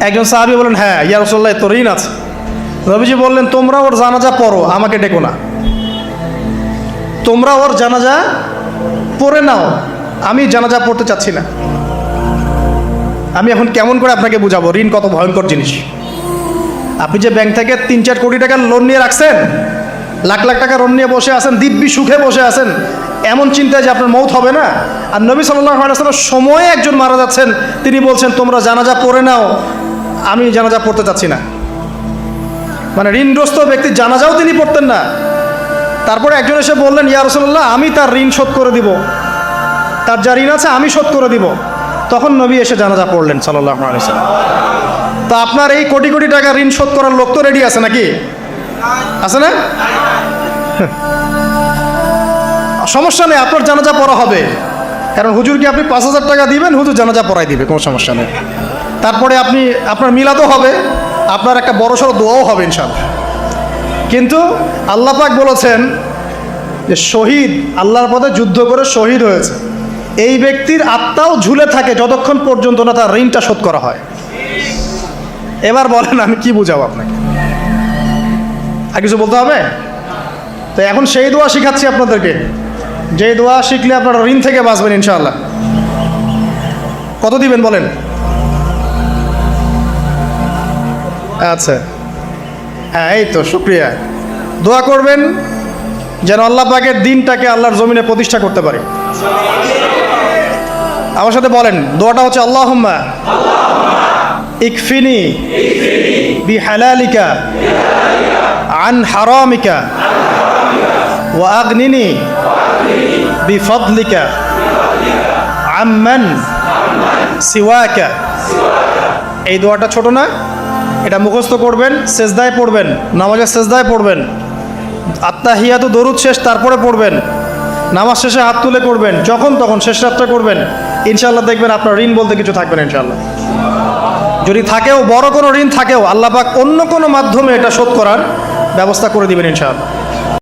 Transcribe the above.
একজন সাহাবি বললেন হ্যাঁ ইয়া রসল্লাহ তো ঋণ আছে। রবিজি বললেন, তোমরা ওর জানাজা পড়ো, আমাকে ডেকো না। তোমরা ওর জানাজা পড়ে নাও, আমি জানাজা পড়তে চাচ্ছি না। আমি এখন কেমন করে আপনাকে বুঝাবো? ঋণ কত ভয়ঙ্কর জিনিস। আপনি যে ব্যাংক থেকে তিন চার কোটি টাকার লোন নিয়ে রাখছেন লাখ লাখ টাকা লোন নিয়ে বসে আছেন, দিব্যি সুখে বসে আছেন। এমন চিন্তায় যে আপনার মৌত হবে না? আর নবী সাল্লাহ আলাইসাল্লাম সময়ে একজন মারা যাচ্ছেন, তিনি বলছেন, তোমরা জানাজা পড়ে নাও, আমি জানাজা পড়তে চাচ্ছি না। মানে ঋণগ্রস্ত ব্যক্তির জানাজাও তিনি পড়তেন না। তারপরে একজন এসে বললেন, ইয়া রসল্লাহ আমি তার ঋণ শোধ করে দিব। তার যা ঋণ আছে, আমি শোধ করে দিব। তখন নবী এসে জানাজা পড়লেন সাল্লাহ আলাইসাল্লাম তা আপনার এই কোটি কোটি টাকা ঋণ শোধ করার লোক তো রেডি আছে নাকি? আছে না? সমস্যা নেই, আপনার জানাজা পড়া হবে। কারণ হুজুরকে আপনি পাঁচ হাজার টাকা দিবেন? হুজুর জানাজা পড়াই দিবে, কোনো সমস্যা নেই। তারপরে আপনি, আপনার মিলাদও হবে, আপনার একটা বড় সড়ো দোয়াও হবে ইনশাল্লাহ কিন্তু আল্লাহ পাক বলেছেন যে শহীদ, আল্লাহর পথে যুদ্ধ করে শহীদ হয়েছে। এই ব্যক্তির আত্মাও ঝুলে থাকে যতক্ষণ পর্যন্ত না তার ঋণটা শোধ করা হয়। এবার বলেন, আমি কি বুঝাবো আপনাকে? আর কিছু বলতে হবে? তো এখন সেই দোয়া শিখাচ্ছি আপনাদেরকে। যে দোয়া শিখলে আপনারা ঋণ থেকে বাঁচবেন ইনশাআল্লাহ। কত দিবেন বলেন? আচ্ছা। হ্যাঁ এই তো, শুক্রিয়া। দোয়া করবেন যেন আল্লাহ পাকের দিনটাকে আল্লাহর জমিনে প্রতিষ্ঠা করতে পারে। আমার সাথে বলেন, দোয়াটা হচ্ছে আল্লাহ ইকফিনি বি ওয়া আগনিনি বি ফদলিকা আম্মান সিওয়াকা। এই দোয়াটা ছোট না, এটা মুখস্থ করবেন সেজদায় পড়বেন, নামাজের সেজদায় পড়বেন। আত্মাহিয়া তো দরুদ শেষ, তারপরে পড়বেন। নামাজ শেষে হাত তুলে করবেন যখন তখন শেষ রাতটা করবেন। ইনশাল্লাহ দেখবেন আপনার ঋণ বলতে কিছু থাকবে না ইনশাল্লাহ যদি থাকেও, বড় কোনো ঋণ থাকেও, আল্লাহ পাক অন্য কোনো মাধ্যমে এটা শোধ করার ব্যবস্থা করে দেবেন ইনশাআল্লাহ।